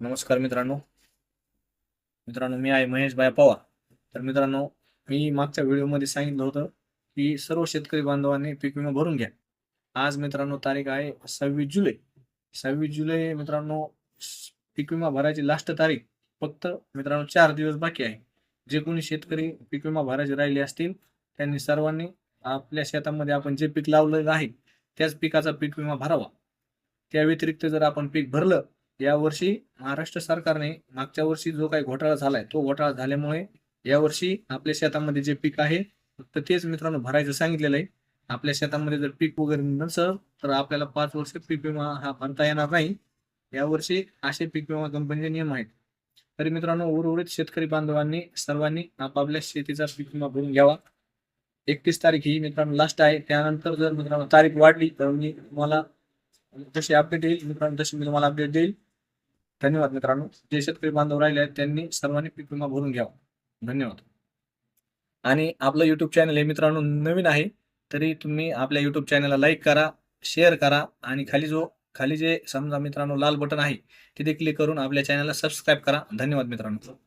नमस्कार मित्रांनो. मित्रांनो मी आहे महेश बाया पवार. तर मित्रांनो मी मागच्या व्हिडिओमध्ये सांगितलं होतं की सर्व शेतकरी बांधवांनी पीक विमा भरून घ्या. आज मित्रांनो तारीख आहे सव्वीस जुलै. सव्वीस जुलै मित्रांनो पीक विमा भरायची लास्ट तारीख फक्त मित्रांनो चार दिवस बाकी आहे. जे कोणी शेतकरी पीक विमा भरायचे राहिले असतील त्यांनी सर्वांनी आपल्या शेतामध्ये आपण जे पीक लावलेलं आहे त्याच पिकाचा पीक विमा भरावा. त्या व्यतिरिक्त जर आपण पीक भरलं यावर्षी महाराष्ट्र सरकारने मागच्या वर्षी जो काही घोटाळा झालाय तो घोटाळा झाल्यामुळे यावर्षी आपल्या शेतामध्ये जे पीक आहे फक्त तेच मित्रांनो भरायचं सांगितलेलं आहे. आपल्या शेतामध्ये जर पीक वगैरे नसेल तर आपल्याला पाच वर्ष पीक विमा हा भरता येणार नाही. यावर्षी असे पीक विमा कंपनीचे नियम आहेत. तरी मित्रांनो उर्वरित शेतकरी बांधवांनी सर्वांनी आपापल्या शेतीचा पीक विमा भरून घ्यावा. एकतीस तारीख ही मित्रांनो लास्ट आहे. त्यानंतर जर मित्रांनो तारीख वाढली तर मी तुम्हाला जशी अपडेट येईल मित्रांनो तशी मी तुम्हाला अपडेट देईल. धन्यवाद मित्रांनो. जे शेतकरी बांधव राहिले आहेत त्यांनी सर्वांनी पीक विमा भरून घ्यावा. धन्यवाद. आणि आपलं यूट्यूब चॅनल हे मित्रांनो नवीन आहे तरी तुम्ही आपल्या यूट्यूब चॅनलला लाईक करा शेअर करा आणि खाली जो खाली जे समजा मित्रांनो लाल बटन आहे तिथे क्लिक करून आपल्या चॅनलला सबस्क्राईब करा. धन्यवाद मित्रांनो.